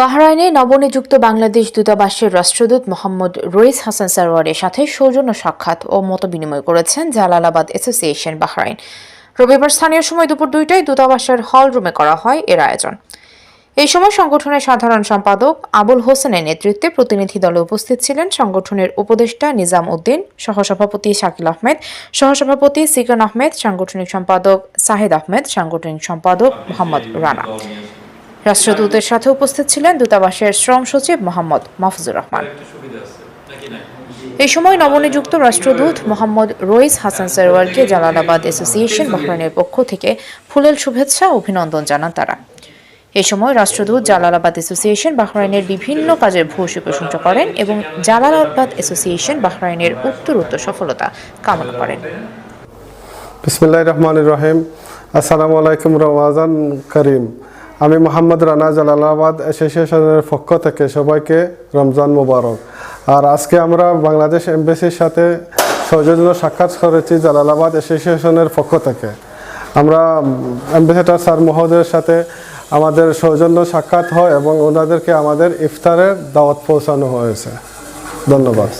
বাহরাইনে নবনিযুক্ত বাংলাদেশ দূতাবাসের রাষ্ট্রদূত মোহাম্মদ রইস হাসান সারোয়ারের সাথে সৌজন্য সাক্ষাৎ ও মত বিনিময় করেছেন জালালাবাদ অ্যাসোসিয়েশন বাহরাইন। রবিবার স্থানীয় সময় দুপুর দুইটায় দূতাবাসের হল রুমে করা হয় এর আয়োজন। এই সময় সংগঠনের সাধারণ সম্পাদক আবুল হোসেনের নেতৃত্বে প্রতিনিধি দলে উপস্থিত ছিলেন সংগঠনের উপদেষ্টা নিজাম উদ্দিন, সহসভাপতি শাকিল আহমেদ, সহসভাপতি সিকন আহমেদ, সাংগঠনিক সম্পাদক সাহেদ আহমেদ, সাংগঠনিক সম্পাদক মোহাম্মদ রানা। রাষ্ট্রদূতের সাথে উপস্থিত ছিলেন দূতাবাসের শ্রম সচিব মোহাম্মদ মাহফুজুর রহমান। এই সময় নবনিযুক্ত রাষ্ট্রদূত মোহাম্মদ রইস হাসান সারোয়ারকে জালালাবাদ অ্যাসোসিয়েশন বাহরাইনের পক্ষ থেকে ফুলেল শুভেচ্ছা অভিনন্দন জানান তারা। এ সময় রাষ্ট্রদূত জালালাবাদ অ্যাসোসিয়েশন বাহরাইনের বিভিন্ন কাজের ভূয়সী প্রশংসা করেন এবং জালালাবাদ অ্যাসোসিয়েশন বাহরাইনের উত্তর উত্তর সফলতা কামনা করেন। বিসমিল্লাহ রহমান রহিম। আসসালামু আলাইকুম রওয়াজান করিম। আমি মোহাম্মদ রানা জালালাবাদ অ্যাসোসিয়েশনের পক্ষ থেকে সবাইকে রমজান মোবারক। আর আজকে আমরা বাংলাদেশ এমবেসির সাথে সৌজন্য সাক্ষাৎ করেছি জালালাবাদ অ্যাসোসিয়েশনের পক্ষ থেকে। আমরা অ্যাম্বাসেডার স্যার মহোদয়ের সাথে আমাদের সৌজন্য সাক্ষাৎ হয় এবং ওনাদেরকে আমাদের ইফতারের দাওয়াত পৌঁছানো হয়েছে। ধন্যবাদ।